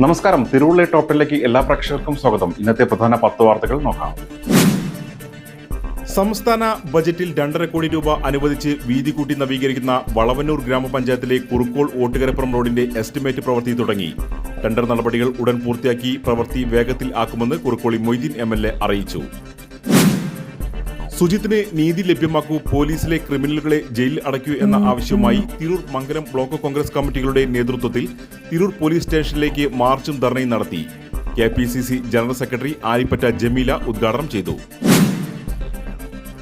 നമസ്കാരം. തിരുവള്ളി ടോപ്പിലേക്ക് എല്ലാ പ്രേക്ഷകർക്കും സ്വാഗതം. ഇന്നത്തെ പ്രധാന പത്ത് വാർത്തകൾ നോക്കാം. സംസ്ഥാന ബജറ്റിൽ രണ്ടര കോടി രൂപ അനുവദിച്ച് വീതി കൂട്ടി നവീകരിക്കുന്ന വളവന്നൂർ ഗ്രാമപഞ്ചായത്തിലെ കുറുക്കോൾ ഓട്ടുകരപ്പുറം റോഡിന്റെ എസ്റ്റിമേറ്റ് പ്രവൃത്തി തുടങ്ങി. ടെണ്ടർ നടപടികൾ ഉടൻ പൂർത്തിയാക്കി പ്രവൃത്തി വേഗത്തിൽ ആക്കുമെന്ന് കുറുക്കോളി മൊയ്തീൻ എം അറിയിച്ചു. സുജിത്തിന് നീതി ലഭ്യമാക്കൂ പോലീസിലെ ക്രിമിനലുകളെ ജയിലിൽ അടയ്ക്കൂ എന്ന ആവശ്യവുമായി തിരൂർ മംഗലം ബ്ലോക്ക് കോൺഗ്രസ് കമ്മിറ്റികളുടെ നേതൃത്വത്തിൽ തിരൂർ പോലീസ് സ്റ്റേഷനിലേക്ക് മാർച്ചും ധർണയും നടത്തി. K P C C general secretary Alippatta Jameela ഉദ്ഘാടനം ചെയ്തു.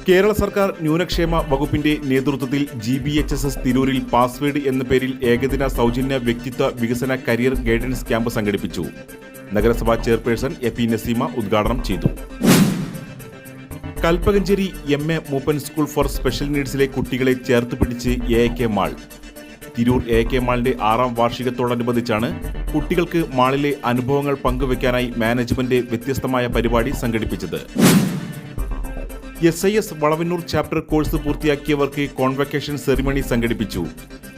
കേരള സർക്കാർ ന്യൂനക്ഷേമ വകുപ്പിന്റെ നേതൃത്വത്തിൽ G B H S S തിരൂരിൽ പാസ്വേഡ് എന്ന പേരിൽ ഏകദിന സൗജന്യ വ്യക്തിത്വ വികസന കരിയർ ഗൈഡൻസ് ക്യാമ്പ് സംഘടിപ്പിച്ചു. നഗരസഭാ ചെയർപേഴ്സൺ എ പി നസീമ ഉദ്ഘാടനം ചെയ്തു. Kalpakanchery M A Moopan school for special നീഡ്സിലെ കുട്ടികളെ ചേർത്ത് പിടിച്ച് A K mall. Tirur A K മാളിന്റെ ആറാം വാർഷികത്തോടനുബന്ധിച്ചാണ് കുട്ടികൾക്ക് മാളിലെ അനുഭവങ്ങൾ പങ്കുവയ്ക്കാനായി മാനേജ്മെന്റ് വ്യത്യസ്തമായ പരിപാടി സംഘടിപ്പിച്ചത്. S I S Valavannur chapter course പൂർത്തിയാക്കിയവർക്ക് convocation ceremony സംഘടിപ്പിച്ചു.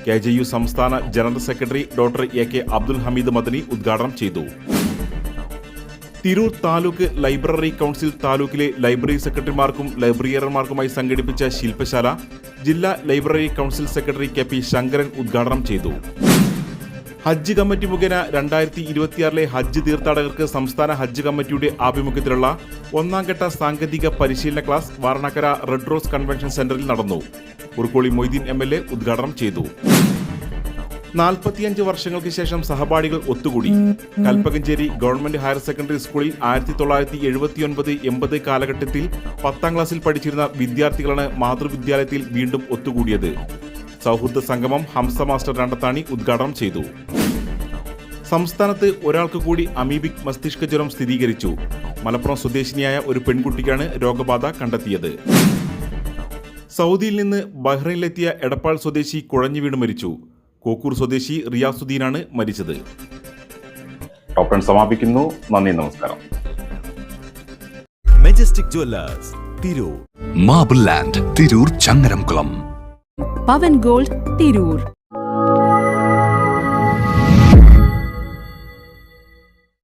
കെ ജെ യു സംസ്ഥാന general secretary doctor A K Abdul Hameed Madani ഉദ്ഘാടനം ചെയ്തു. തിരൂർ താലൂക്ക് ലൈബ്രറി കൗൺസിൽ താലൂക്കിലെ ലൈബ്രറി സെക്രട്ടറിമാർക്കും ലൈബ്രറിയർമാർക്കുമായി സംഘടിപ്പിച്ച ശില്പശാല ജില്ലാ library council secretary K P Sankaran ഉദ്ഘാടനം ചെയ്തു. ഹജ്ജ് കമ്മിറ്റി മുഖേന രണ്ടായിരത്തി ഇരുപത്തിയാറിലെ ഹജ്ജ് തീർത്ഥാടകർക്ക് സംസ്ഥാന ഹജ്ജ് കമ്മിറ്റിയുടെ ആഭിമുഖ്യത്തിലുള്ള ഒന്നാം ഘട്ട സാങ്കേതിക പരിശീലന class Varanakkara red rose convention സെന്ററിൽ നടന്നു. ഉറുക്കോളി മൊയ്തീൻ എ ഉദ്ഘാടനം ചെയ്തു. നാൽപ്പത്തിയഞ്ച് വർഷങ്ങൾക്ക് ശേഷം സഹപാഠികൾ ഒത്തുകൂടി. കൽപ്പകഞ്ചേരി ഗവൺമെന്റ് ഹയർ സെക്കൻഡറി സ്കൂളിൽ ആയിരത്തി തൊള്ളായിരത്തി എഴുപത്തിയൊൻപത് എൺപത് കാലഘട്ടത്തിൽ പത്താം ക്ലാസ്സിൽ പഠിച്ചിരുന്ന വിദ്യാർത്ഥികളാണ് മാതൃവിദ്യാലയത്തിൽ വീണ്ടും ഒത്തുകൂടിയത്. സൗഹൃദ സംഗമം ഹംസ മാസ്റ്റർ രണ്ടത്താണി ഉദ്ഘാടനം ചെയ്തു. സംസ്ഥാനത്ത് ഒരാൾക്ക് കൂടി അമീബിക് മസ്തിഷ്ക ജ്വരം സ്ഥിരീകരിച്ചു. മലപ്പുറം സ്വദേശിനിയായ ഒരു പെൺകുട്ടിക്കാണ് രോഗബാധ കണ്ടെത്തിയത്. സൗദിയിൽ നിന്ന് ബഹ്റൈനിലെത്തിയ എടപ്പാൾ സ്വദേശി കുഴഞ്ഞു വീണ് മരിച്ചു. കോക്കൂർ സ്വദേശി റിയാസുദ്ദീനാണ് മരിച്ചത്. ടോപ്പൺ സമാപിക്കുന്നു. നന്ദി നമസ്കാരം. Majestic Jewellers Tirur. Marble Land Tirur Changaramkulam. Pavan Gold Tirur.